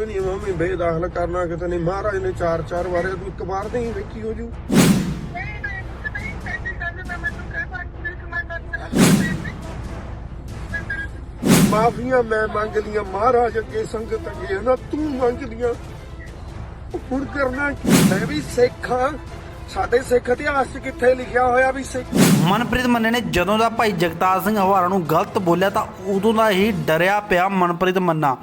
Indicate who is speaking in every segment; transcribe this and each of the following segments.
Speaker 1: ਕੋਈ ਨਹੀਂ ਮੰਮੀ ਬੇਦਾਖਲ ਕਰਨਾ ਕਿਤੇ ਨਹੀਂ ਮਹਾਰਾਜ ਨੇ ਚਾਰ ਚਾਰ ਵਾਰੇ ਤੂੰ ਇੱਕ ਵਾਰ ਨਹੀਂ ਵੇਖੀ ਹੋ ਜੂ। ਮਾਫੀਆਂ ਮੈਂ ਮੰਗ ਲੀਆਂ ਮਹਾਰਾਜ ਅੱਗੇ ਸੰਗਤ ਅੱਗੇ ਨਾ, ਤੂੰ ਮੰਗ ਲੀਆਂ ਹੁਣ ਕਰਨਾ ਮੈਂ ਵੀ ਸਿੱਖ ਹਾਂ। ਸਾਡੇ ਸਿੱਖ ਇਤਿਹਾਸ 'ਚ ਕਿੱਥੇ ਲਿਖਿਆ ਹੋਇਆ ਵੀ ਸਿੱਖ?
Speaker 2: ਮਨਪ੍ਰੀਤ ਮੰਨੇ ਨੇ, ਜਦੋਂ ਦਾ ਭਾਈ ਜਗਤਾਰ ਸਿੰਘ ਹਵਾਰਾ ਨੂੰ ਗਲਤ ਬੋਲਿਆ ਤਾਂ ਉਦੋਂ ਦਾ ਹੀ ਡਰਿਆ ਪਿਆ ਮਨਪ੍ਰੀਤ ਮੰਨਾ।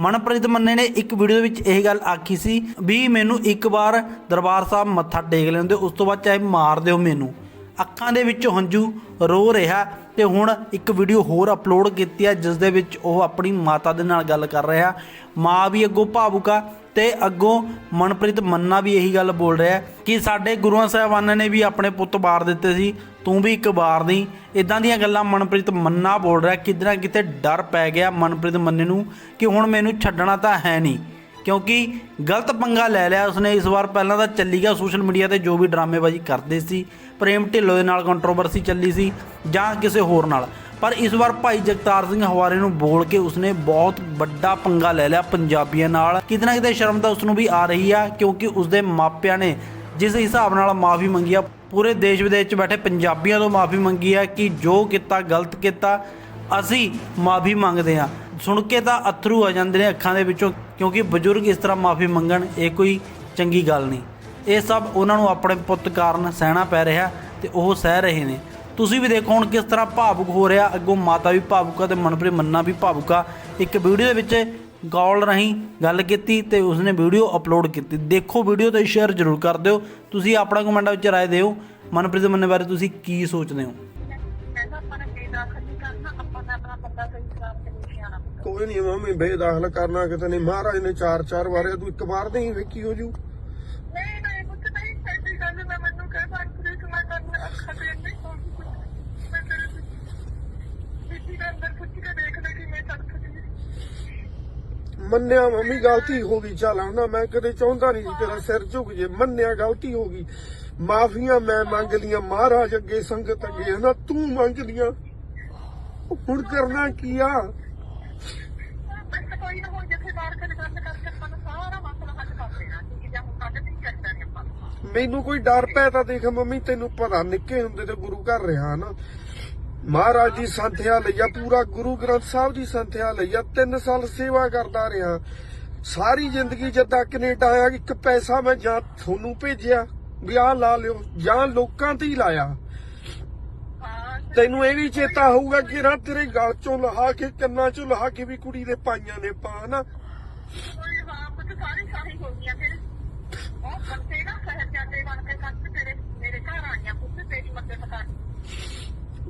Speaker 2: ਮਨਪ੍ਰੀਤ ਮੰਨੇ ਨੇ ਇੱਕ ਵੀਡੀਓ ਦੇ ਵਿੱਚ ਇਹ ਗੱਲ ਆਖੀ ਸੀ ਵੀ ਮੈਨੂੰ ਇੱਕ ਵਾਰ ਦਰਬਾਰ ਸਾਹਿਬ ਮੱਥਾ ਟੇਕ ਲੈਂਦੇ ਉਸ ਤੋਂ ਬਾਅਦ ਚਾਹੇ ਮਾਰ ਦਿਓ ਮੈਨੂੰ। ਅੱਖਾਂ ਦੇ ਵਿੱਚੋਂ ਹੰਝੂ ਰੋ ਰਿਹਾ ਤੇ ਹੁਣ ਇੱਕ ਵੀਡੀਓ ਹੋਰ ਅਪਲੋਡ ਕੀਤੀ ਹੈ ਜਿਸ ਦੇ ਵਿੱਚ ਉਹ ਆਪਣੀ ਮਾਤਾ ਦੇ ਨਾਲ ਗੱਲ ਕਰ ਰਿਹਾ। ਮਾਂ ਵੀ ਅੱਗੋਂ ਭਾਵੁਕਾ ਤੇ ਅੱਗੋਂ ਮਨਪ੍ਰੀਤ ਮੰਨਾ ਵੀ ਇਹੀ ਗੱਲ ਬੋਲ ਰਿਹਾ ਕਿ ਸਾਡੇ ਗੁਰੂਆਂ ਸਾਹਿਬਾਨਾਂ ਨੇ ਵੀ ਆਪਣੇ ਪੁੱਤ ਬਾਰ ਦਿੱਤੇ ਸੀ, ਤੂੰ ਵੀ ਇੱਕ ਬਾਰ ਨਹੀਂ ਇਦਾਂ ਦੀਆਂ ਗੱਲਾਂ ਮਨਪ੍ਰੀਤ ਮੰਨਾ ਬੋਲ ਰਿਹਾ ਕਿਤੇ ਨਾ ਕਿਤੇ ਡਰ ਪੈ ਗਿਆ ਮਨਪ੍ਰੀਤ ਮੰਨੇ ਨੂੰ ਕਿ ਹੁਣ ਮੈਨੂੰ ਛੱਡਣਾ ਤਾਂ ਹੈ ਨਹੀਂ। ਕਿਉਂਕਿ ਗਲਤ ਪੰਗਾ ਲੈ ਲਿਆ ਉਸਨੇ, ਇਸ ਵਾਰ ਪਹਿਲਾਂ ਤਾਂ ਚੱਲੀ ਗਿਆ ਸੋਸ਼ਲ ਮੀਡੀਆ ਤੇ ਜੋ ਵੀ ਡਰਾਮੇਬਾਜ਼ੀ ਕਰਦੇ ਸੀ, ਪ੍ਰੇਮ ਢਿੱਲੋਂ ਦੇ ਨਾਲ ਕੰਟਰੋਵਰਸੀ ਚੱਲੀ ਸੀ ਜਾਂ ਕਿਸੇ ਹੋਰ ਨਾਲ। ਪਰ ਇਸ ਵਾਰ ਭਾਈ ਜਗਤਾਰ ਸਿੰਘ ਹਵਾਰੇ ਨੂੰ ਬੋਲ ਕੇ ਉਸਨੇ ਬਹੁਤ ਵੱਡਾ ਪੰਗਾ ਲੈ ਲਿਆ ਪੰਜਾਬੀਆਂ ਨਾਲ। ਕਿਤੇ ਨਾ ਕਿਤੇ ਸ਼ਰਮ ਤਾਂ ਉਸਨੂੰ ਵੀ ਆ ਰਹੀ ਆ, ਕਿਉਂਕਿ ਉਸਦੇ ਮਾਪਿਆਂ ਨੇ ਜਿਸ ਹਿਸਾਬ ਨਾਲ ਮਾਫੀ ਮੰਗੀ ਆ, ਪੂਰੇ ਦੇਸ਼ ਵਿਦੇਸ਼ 'ਚ ਬੈਠੇ ਪੰਜਾਬੀਆਂ ਤੋਂ ਮਾਫੀ ਮੰਗੀ ਆ ਕਿ ਜੋ ਕੀਤਾ ਗਲਤ ਕੀਤਾ, ਅਸੀਂ ਮਾਫੀ ਮੰਗਦੇ ਹਾਂ ਸੁਣ ਕੇ ਤਾਂ ਅਥਰੂ ਆ ਜਾਂਦੇ ਨੇ ਅੱਖਾਂ ਦੇ ਵਿੱਚੋਂ, ਕਿਉਂਕਿ ਬਜ਼ੁਰਗ ਇਸ ਤਰ੍ਹਾਂ ਮਾਫੀ ਮੰਗਣ, ਇਹ ਕੋਈ ਚੰਗੀ ਗੱਲ ਨਹੀਂ। ਇਹ ਸਭ ਉਹਨਾਂ ਨੂੰ ਆਪਣੇ ਪੁੱਤ ਕਾਰਨ ਸਹਿਣਾ ਪੈ ਰਿਹਾ ਤੇ ਉਹ ਸਹਿ ਰਹੇ ਨੇ। ਤੁਸੀਂ ਵੀ ਦੇਖੋ ਹੁਣ ਕਿਸ ਤਰ੍ਹਾਂ ਭਾਵੁਕ ਹੋ ਰਿਹਾ, ਅੱਗੋਂ ਮਾਤਾ ਵੀ ਭਾਵੁਕ ਤੇ ਮਨਪ੍ਰੀਤ ਮੰਨਾ ਵੀ ਭਾਵੁਕ ਇੱਕ ਵੀਡੀਓ ਦੇ ਵਿੱਚ ਕਾਲ ਰਾਹੀਂ ਗੱਲ ਕੀਤੀ ਤੇ ਉਸਨੇ ਵੀਡੀਓ ਅਪਲੋਡ ਕੀਤੀ। ਦੇਖੋ ਵੀਡੀਓ ਤੇ ਸ਼ੇਅਰ ਜ਼ਰੂਰ ਕਰ ਦਿਓ। ਤੁਸੀਂ ਆਪਣਾ ਕਮੈਂਟਾਂ ਵਿੱਚ ਰਾਏ ਦਿਓ। ਮਨਪ੍ਰੀਤ ਮੰਨੇ ਬਾਰੇ ਤੁਸੀਂ ਕੀ ਸੋਚਦੇ ਹੋ?
Speaker 1: ਕੋਈ ਨਹੀਂ ਮੰਮੀ ਬੇਦਾਖਲ ਕਰਨਾ ਕਿਤੇ ਨਹੀਂ। ਮਹਾਰਾਜ ਨੇ ਚਾਰ ਚਾਰ ਵਾਰੇ ਤੂੰ ਇੱਕ ਵਾਰ ਨਹੀਂ ਵੇਖੀ ਹੋ ਜੂ
Speaker 3: ਨਹੀਂ ਨਹੀਂ ਕੁਝ ਨਹੀਂ ਸੱਚੀ ਗੱਲ ਮੈਂ ਮੈਨੂੰ ਕਹਿ ਸਕਦੀ ਕਿ ਮੈਂ ਨਹੀਂ ਅੱਖਾਂ ਤੇ ਨਹੀਂ ਸੋਚਦੀ ਕੁਝ ਮੈਂ ਤੇਰੇ ਸਿੱਧੀ ਦੇ ਅੰਦਰ ਪੁੱਛ ਕੇ ਦੇਖ ਲੈ ਕਿ ਮੈਂ ਤੜਕ ਦੀ
Speaker 1: ਮੰਨਿਆ ਮੰਮੀ ਗਲਤੀ ਹੋ ਗਈ, ਚੱਲ ਹੁਣ ਮੈਂ ਕਦੇ ਚਾਹੁੰਦਾ ਨਹੀਂ ਤੇਰਾ ਸਿਰ ਝੁਕ ਜੇ। ਮੰਨਿਆ ਗਲਤੀ ਹੋ ਗਈ। ਮਾਫੀਆਂ ਮੈਂ ਮੰਗ ਲੀਆਂ, ਮਹਾਰਾਜ ਅੱਗੇ ਸੰਗਤ ਅੱਗੇ ਨਾ, ਤੂੰ ਮੰਗ ਲੀਆਂ। ਹੁਣ ਕਰਨਾ ਕੀ ਆ? ਮੈਨੂੰ ਕੋਈ ਡਰ ਪੈ ਤਾਂ ਦੇਖ ਮੰਮੀ, ਤੈਨੂੰ ਪਤਾ ਨਿੱਕੇ ਹੁੰਦੇ ਤੇ ਗੁਰੂ ਘਰ ਰਿਹਾ ਨਾ। ਮਹਾਰਾਜ ਦੀ ਸੰਥਿਆ ਲਈਆ ਪੂਰਾ ਗੁਰੂ ਗ੍ਰੰਥ ਸਾਹਿਬ ਦੀ ਸੰਥਿਆ ਲਈਆ 3 ਸਾਲ ਸੇਵਾ ਕਰਦਾ ਰਿਹਾ। ਸਾਰੀ ਜ਼ਿੰਦਗੀ ਜਦਾਂ ਕੈਨੇਡਾ ਆਇਆ, ਇੱਕ ਪੈਸਾ ਮੈਂ ਜਾਂ ਤੁਹਾਨੂੰ ਭੇਜਿਆ, ਵੀ ਆਹ ਲਾ ਲਿਓ, ਜਾਂ ਲੋਕਾਂ ਤੇ ਹੀ ਲਾਇਆ। ਤੈਨੂੰ ਇਹ ਵੀ ਚੇਤਾ ਹੋਊਗਾ ਕਿ ਰਾ ਤੇਰੇ ਗਲ ਚੋਂ ਲਹਾ ਕੇ, ਕੰਨਾਂ ਚੋਂ ਲਹਾ ਕੇ ਵੀ ਕੁੜੀ ਦੇ ਪਾਈਆਂ ਨੇ ਪਾ ਨਾ
Speaker 3: ਕੋਈ ਹਾਂ ਕੁਝ ਸਾਰੀ ਹੋ ਗਈਆਂ ਫਿਰ। ਉਹ ਬੰਦੇ ਨਾ ਸ਼ਹਿਰ ਜਾਂਦੇ ਬਣ ਕੇ ਕੱਟ ਤੇਰੇ ਮੇਰੇ ਘਰ ਆਈਆਂ ਪੁੱਤ ਤੇਰੀ ਮਦਦ ਕਰ